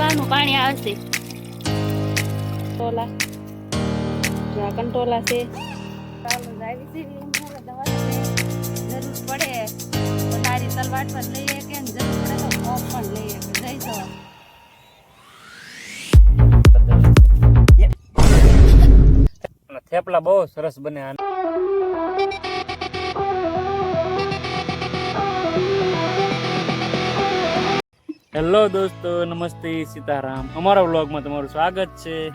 પીવાનું પાણી આવશે. ટોલા. જો આ કંટોલા છે. ચાલો જાવી છે દવા જરૂર પડે. તો તારી તલવાર પર લઈએ કે જરૂર પડે તો કોપ પણ લઈએ કે જઈ જવા અને થેપલા બહુ સરસ બને આના. હેલો દોસ્તો નમસ્તે સીતારામ. અમારા વ્લોગમાં તમારું સ્વાગત છે.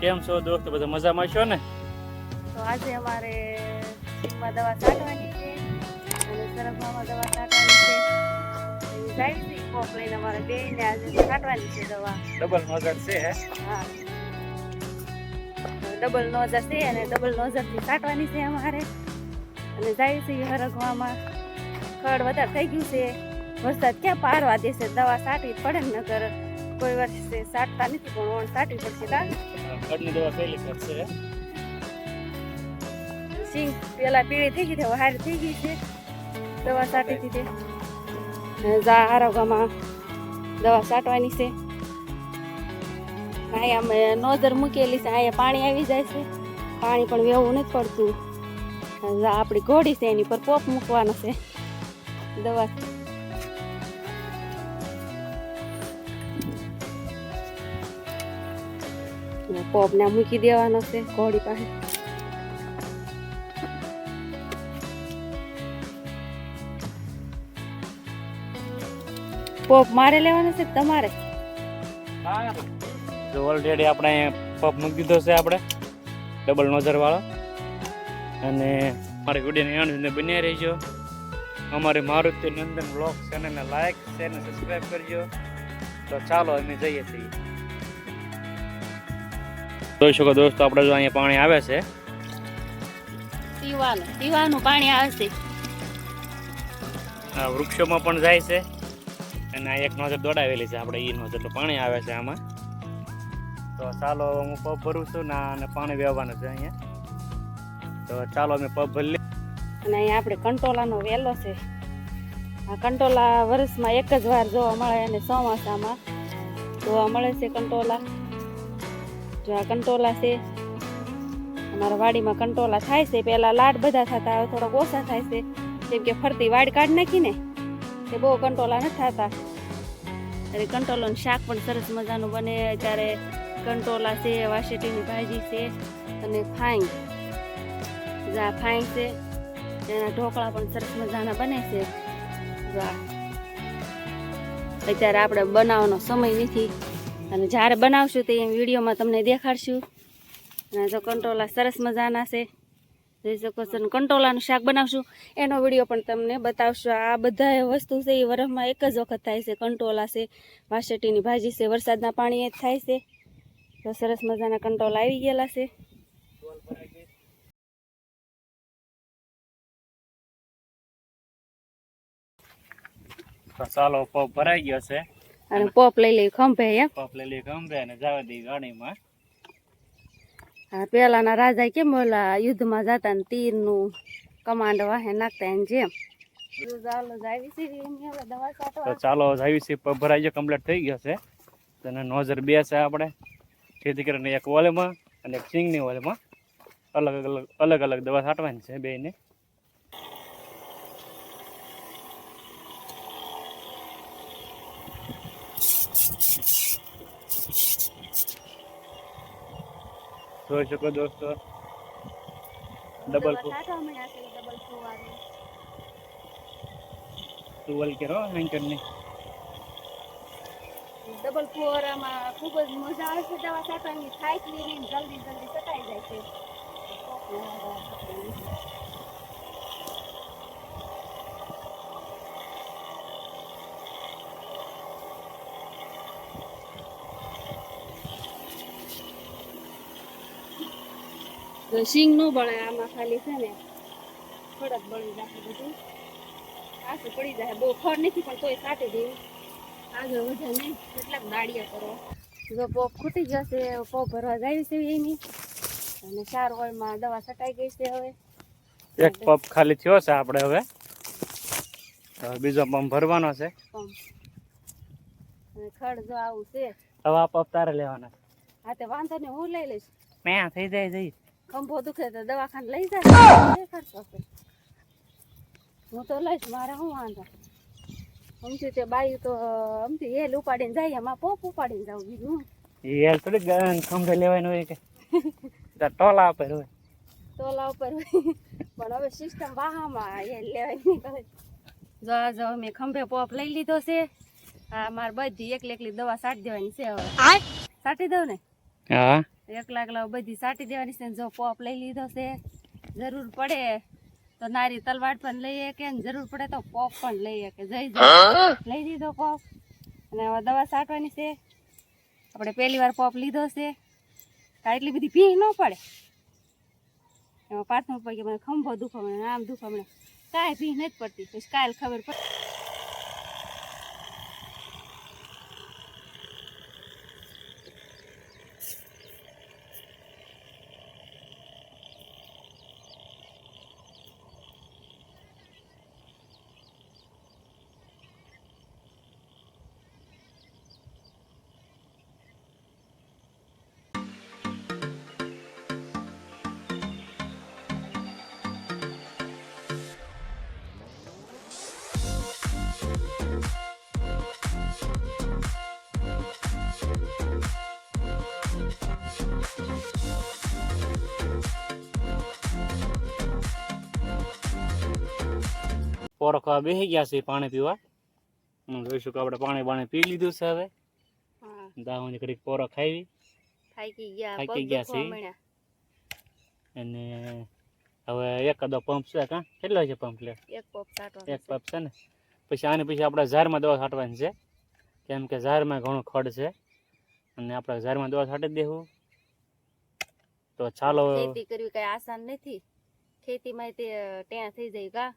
કેમ છો દોસ્તો? બધા મજામાં છો ને? તો આજે અમારે માં દવા છાંટવાની છે. અને સરગવામાં દવા છાંટવાની છે. જાય છે કોપ લઈને અમારે બેયને આજે છાંટવાની છે દવા. ડબલ નોઝર છે હે? હા. ડબલ નોઝર છે અને ડબલ નોઝરથી છાંટવાની છે અમારે. અને જાય છે હરગવામાં. ખડ વધારે થઈ ગયું છે. વરસાદ ક્યાં પારવા દેશે? દવા છાંટવી જ પડે ને નકર કોઈ વર્ષે સાટતા નથી પણ ઓણ સાટવી પડશે તા ખડની દવા પહેલી ખડ સિંગ પેલા પીળી થઈ ગઈ છે હારી થઈ ગઈ છે. દવા છાંટી દીધી. જા આરોગામાં દવા સાટવાની છે. અહીંયા અમે નોધર મૂકેલી છે અહીંયા પાણી આવી જાય છે. પાણી પણ વેવું નથી પડતું. આપણી ઘોડી છે એની પર પોપ મૂકવાનો છે. દવા પોપ ને મૂકી દેવાનો છે ઘોડી પાસે. પોપ મારે લેવાનો છે તમારે? જો ઓલરેડી આપણે પોપ મૂકી દીધો છે આપણે ડબલ નોઝર વાળો. અને મારી ગુડીને સુધી બન્યા રહીજો. અમારી મારુતિ નંદન બ્લોગ ચેનલને લાઈક શેર અને સબસ્ક્રાઈબ કરજો. તો ચાલો અમે જઈએ છીએ. જોઈ શકો દોસ્તો આપણે જો અહીંયા પાણી આવે છે. પીવાનું પીવાનું પાણી છે. આ વૃક્ષોમાં પણ જાય છે. અને આ એક નોઝર દોડાવેલી છે આપણે એ નોઝર તો પાણી આવે છે આમાં. તો ચાલો હું પગ ભરું છું ના અને પાણી વહેવાનું છે અહીંયા. તો ચાલો અમે પગ ભરી અને અહીંયા આપણે કંટોલાનો વેલો છે. આ કંટોલા વર્ષમાં એક જ વાર જોવા મળે અને ચોમાસામાં જોવા મળે છે કંટોલા. જો આ કંટોલા છે. અમારા વાડીમાં કંટોલા થાય છે. પહેલાં લાડ બધા થતા, હવે થોડાક ઓછા થાય છે. જેમ કે ફરતી વાડ કાઢી નાખીને તે બહુ કંટોલા નથી થતા. અને કંટોલાનું શાક પણ સરસ મજાનું બને. ત્યારે કંટોલા છે, વાસેટીની ભાજી છે અને ફાઈંગ જા ફાઈંગ છે, એના ઢોકળા પણ સરસ મજાના બને છે. જા અત્યારે આપણે બનાવવાનો સમય નથી. અને જ્યારે બનાવશું તે વિડીયોમાં તમને દેખાડશું. અને જો કંટોલા સરસ મજાના છે. જોઈ શકો છો કંટોલાનું શાક બનાવશું. એનો વીડિયો પણ તમને બતાવશું. આ બધા વસ્તુ છે, એ વરસમાં એક જ વખત થાય છે. કંટોલા છે વાસેટીની ભાજી છે, વરસાદના પાણી જ થાય છે. તો સરસ મજાના કંટોલા આવી ગયેલા છે. ચાલો ભરાઈ ગયો છે. અને પોપ લઈ લઈ ખંભે એમ પોપ લઈ લઈ ખંભે અને જવા દઈ ગાડીમાં. હા પેલાના રાજા કેમ ઓલા યુદ્ધમાં જતા ને તીરનું કમાન્ડ વાહે નાખતા એમ જેમ. ચાલો જાવી છે ભરાઈ ગયો કમ્પ્લીટ થઈ ગયો છે. તેને નોઝર બે છે આપણે. જેથી કરીને એક વોલેમાં અને એક સિંગની વોલેમાં અલગ અલગ અલગ અલગ દવા છાંટવાની છે બેયને. જોઈ શકો દોસ્તો. ડબલ ટુવલ કેરો એન્કરની ડબલ ફુવારામાં ખૂબ જ મજા આવે છે દવા છાંટવાની થાય ક્લીન જલ્દી જલ્દી સટાઈ જાય છે. તો સિંગ નો બળે આમાં ખાલી છે ને ખડક બળી જશે બધું. આસું પડી જાય. બહુ ખડ નથી પણ તોય કાઢી દેવું આગળ વધે નહીં કેટલાક દાડિયા કરો. જો પોપ ખૂટી જશે પોપ ભરવા જાય છે એની. અને ચાર હોળમાં દવા છટાઈ ગઈ છે હવે. એક પંપ ખાલી થયો છે આપણે હવે. બીજો પંપ ભરવાનો છે. ખડ જો આવું છે. હવે આ પપ તારે લેવાના હા તે વાંધો નહીં હું લઈ લઈશ. મેં થઈ જાય જઈ ખંભો દુખે તો દવાખાને લઈ જાય હું તો લઈશ મારે શું વાંધો? અમથી તે બાયું તો અમથી હેલ ઉપાડીને જાય એમાં પોપ ઉપાડીને જાવ બીજું હેલ થોડી ગન ખંભે લેવાનું હોય કે? ટોલા ઉપર હોય. ટોલા ઉપર પણ હવે સિસ્ટમ વાહામાં હેલ લેવાય નહીં કહે જો આ જો મેં ખંભે પોપ લઈ લીધો છે. હા મારે બધી એકલી એકલી દવા સાટી દેવાની છે હવે. સાટી દઉં ને? હા. એકલા એકલા બધી સાટી દેવાની છે જો પોપ લઈ લીધો છે, જરૂર પડે તો નારી તલવાર પણ લઈએ કે જરૂર પડે તો પોપ પણ લઈએ કે જઈ લઈ લીધો પોપ. અને હવે દવા સાટવાની છે. આપણે પહેલી વાર પોપ લીધો છે. એટલી બધી ભી ન પડે. એમાં પાછળ પડી મને ખંભો દુખો મને આમ દુખો મને કાંઈ ભી નથી પડતી. પછી કાલ ખબર પડે. પોરો ખાવા બેસી ગયા છે પાણી પીવા. હું જોઈશું કે આપણે પાણી બાણી પી લીધું છે હવે. દાહોની ઘડીક પોરો ખાવી થાકી ગયા છે. અને હવે એકાદો પંપ છે કાં? કેટલો છે પંપ લે? એક પોપ સાટવાનો એક પંપ છે ને? પછી આની પછી આપણે ઝારમાં દવા છાંટવાની છે. કેમ કે ઝારમાં ઘણું ખડ છે. અને આપણે ઝારમાં દવા છાંટી દેવું. તો ચાલો ખેતી કરવી કઈ આસાન નથી. ખેતીમાં તે ત્યાં થઈ જાય કા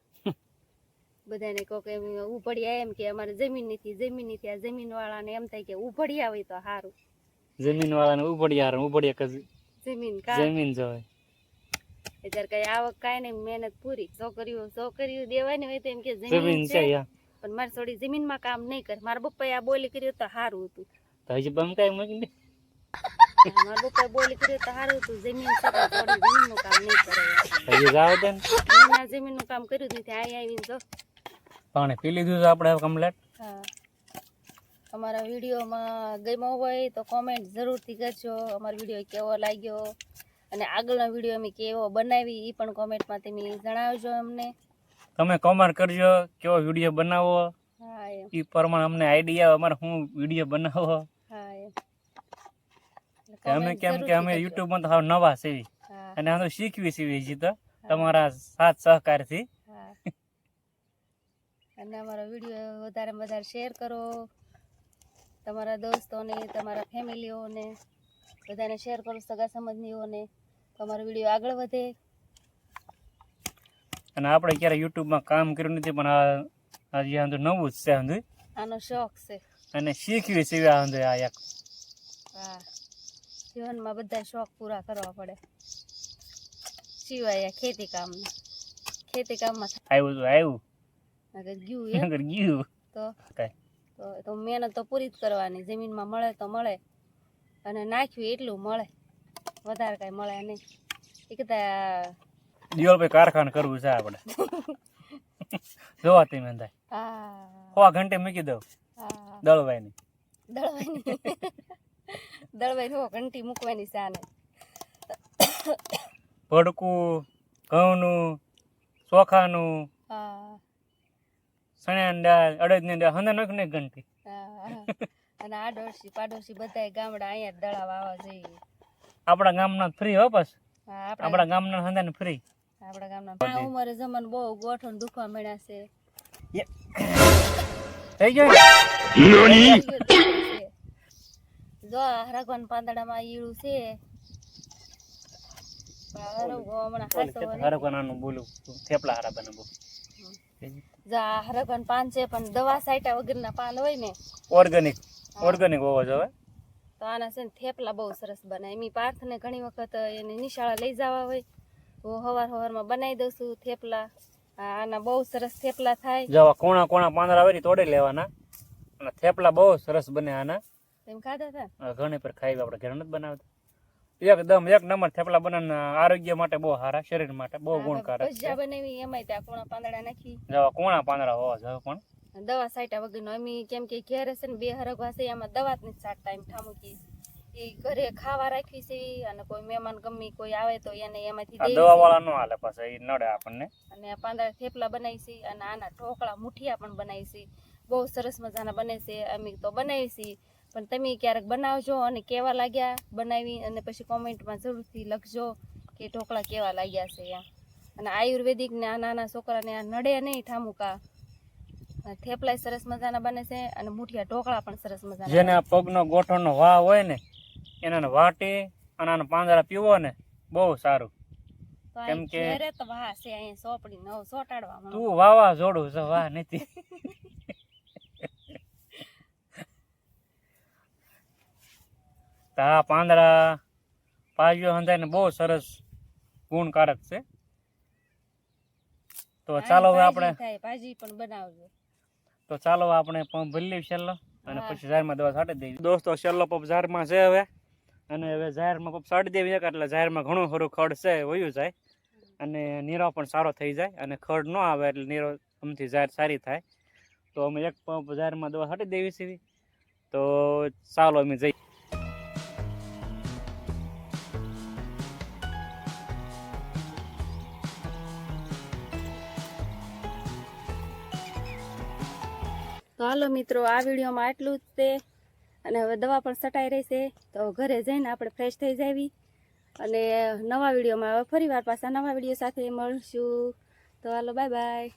બધાને કહો કે ઉભડિયા એમ કે અમારે જમીન નથી જમીન નથી. આ જમીન વાળાને એમ થાય કે ઉભડિયા હોય તો સારું જમીન વાળાને ઉભડિયા ઉભડિયા કે જમીન કા જમીન જોવે અત્યારે કઈ આવક કાઈ નહીં મહેનત પૂરી. છોકરીઓ છોકરીઓ દેવાની હોય તો એમ કે જમીન જમીન છે. પણ મારે થોડી જમીનમાં કામ નહીં કરે. મારા પપ્પાએ આ બોલી કર્યું તો સારું હતું. તો હજી બમ કાંઈ મૂકી દે મારા બોલી કર્યું તો સારું હતું. જમીન કામ નહીં કરે. હજી જાવ દે ને મેં આ જમીનનું કામ કર્યું નથી અહીં આવીને જો. પાણી પી લીધું છે આપણે કમ્પ્લેટ હા. અમારા વિડીયોમાં ગમ્યો હોય તો કોમેન્ટ જરૂરથી કરજો. અમારો વીડિયો કેવો લાગ્યો અને આગળનો વીડિયો અમે કેવો બનાવી એ પણ કોમેન્ટમાં તમે જણાવજો અમને. તમે કોમેન્ટ કરજો કેવો વીડિયો બનાવો. હા એ પ્રમાણે અમને આઈડિયા અમારે શું વીડિયો બનાવો. અમે કેમ કે અમે યુટ્યુબ યુટ્યુબમાં તો હાવ નવા છે અને તો શીખવી છીએ હજી તો. તમારા સાથ સહકારથી. અને અમારો વીડિયો વધારે વધારે શેર કરો. તમારા દોસ્તોને તમારા ફેમિલીઓને બધાને શેર કરો સગા સંબંધીઓને. તમારો વીડિયો આગળ વધે. અને આપણે ક્યારે યુટ્યુબમાં કામ કર્યું નથી પણ આ આમ નવું જ છે આમ આનો શોખ છે. અને શીખવી છે આમ આ એક. હા. જીવનમાં બધા શોખ પૂરા કરવા પડે. સિવાય ખેતી કામ ખેતી કામમાં આવ્યું તો આવ્યું અગર ગયું અગર ગયું. તો કાંઈ. તો તો મહેનત તો પૂરી જ કરવાની. જમીનમાં મળે તો મળે. અને નાખ્યું એટલું મળે. વધારે કાંઈ મળે નહીં. એ કહેતા દિવાલ પર કારખાનું કરવું છે આપણે. જોવા તમે થાય હા. સો ઘંટે મૂકી દઉં. હા. દળવાયની. દળવાની દળવાઈ ઘંટી મૂકવાની સાને ભડકું ઘઉંનું ચોખાનું સણ્યાની દાળ અડદની દાળ હંદા નાખ ને ઘંટી. અને આડોશી પાડોશી બધાય ગામડા અહીંયા દળા દળાવ આવવા જોઈએ. આપણા ગામના ફ્રી હો બસ આપણા આપણા ગામના હંદાને ફ્રી આપણા ગામના. આ ઉંમરે જમન બહુ ગોઠણ દુખવા મળ્યા છે. થઈ ગયો. જો હરગવાન પાંદડામાં ઈળું છે. પણ હરગવો હમણાં ખાસો નહીં. હરકોનાનું બોલું થેપલા હારા બને બહુ જો હરગવાન પાન છે પણ દવા સાઈટા વગરના પાન હોય ને. ઓર્ગેનિક ઓર્ગેનિક હોવો જોઈએ. તો આના છે ને થેપલા બહુ સરસ બને. એમની પાર્થને ઘણી વખત એને નિશાળા લઈ જવા હોય. હું હવાર હવારમાં બનાવી દઉં છું થેપલા. આના બહુ સરસ થેપલા થાય. જવા કોણા કોણા પાંદડા વરી તોડી લેવાના. અને થેપલા બહુ સરસ બને આના. તેમ ખાધા હતા ઘણી પર ખાઈ આપણે ઘરે નથી બનાવતા. એકદમ એક નંબર થેપલા બનાવીને આરોગ્ય માટે બહુ સારા શરીર માટે બહુ ગુણકારક ભજીયા બનાવી એમાંય ત્યાં કોણા પાંદડા નાખી. જવા કોણા પાંદડા હોવા જવા પણ. દવા સાઈટા વગરનો અમે કેમ કે ઘેર છે ને બે હરગવા વાસે એમાં દવા જ નથી સાટતા એમ ઠામુકી એ ઘરે ખાવા રાખી છે અને કોઈ મહેમાન ગમી કોઈ આવે તો એને એમાંથી દવા વાળા નો હાલે પાછા એ નડે આપણને. અને પાંદડા થેપલા બનાવી છે અને આના ઢોકળા મુઠિયા પણ બનાવી છે. બહુ સરસ મજાના બને છે અમે તો બનાવી છીએ પણ તમે ક્યારેક બનાવજો અને કેવા લાગ્યા બનાવી અને પછી કોમેન્ટમાં જરૂરથી લખજો કે ઢોકળા કેવા લાગ્યા છે એમ. અને આયુર્વેદિક ને આ નાના છોકરાને આ નડે નહીં ઠામુકા. થેપલાય સરસ મજાના બને છે અને મુઠિયા ઢોકળા પણ સરસ મજાના જેને પગનો ગોઠણનો વાહ હોય ને એના વાટી અને આના પાંદડા પીવો ને બહુ સારું. કેમ કે- વાહ છે અહીં સોપડી નવ સોટાડવા તું વાવા જોડું છે વાહ નથી. તો આ પાંદડા પાયો હંધાઈને બહુ સરસ ગુણકારક છે. તો ચાલો હવે આપણે ભાજી પણ બનાવજો. તો ચાલો આપણે પંપ ભરી લઈએ છેલ્લો અને પછી ઝારમાં દવા છાંટી દઈએ દોસ્તો છેલ્લો પંપ ઝારમાં છે હવે. અને હવે ઝારમાં પંપ છાંટી દેવી એક એટલે ઝારમાં ઘણું ખરું ખડ છે વયું જાય. અને નીરો પણ સારો થઈ જાય અને ખડ ન આવે એટલે નીરો અમથી ઝાર સારી થાય. તો અમે એક પંપ ઝારમાં દવા છાંટી દેવી છે. તો ચાલો અમે જઈએ તો હાલો મિત્રો, આ વિડીયોમાં આટલું જ તે અને હવે દવા પણ સટાઈ રહેશે તો ઘરે જઈને આપણે ફ્રેશ થઈ જાવી. અને નવા વિડીયોમાં હવે ફરી પાછા નવા વીડિયો સાથે મળશું. તો હાલો બાય બાય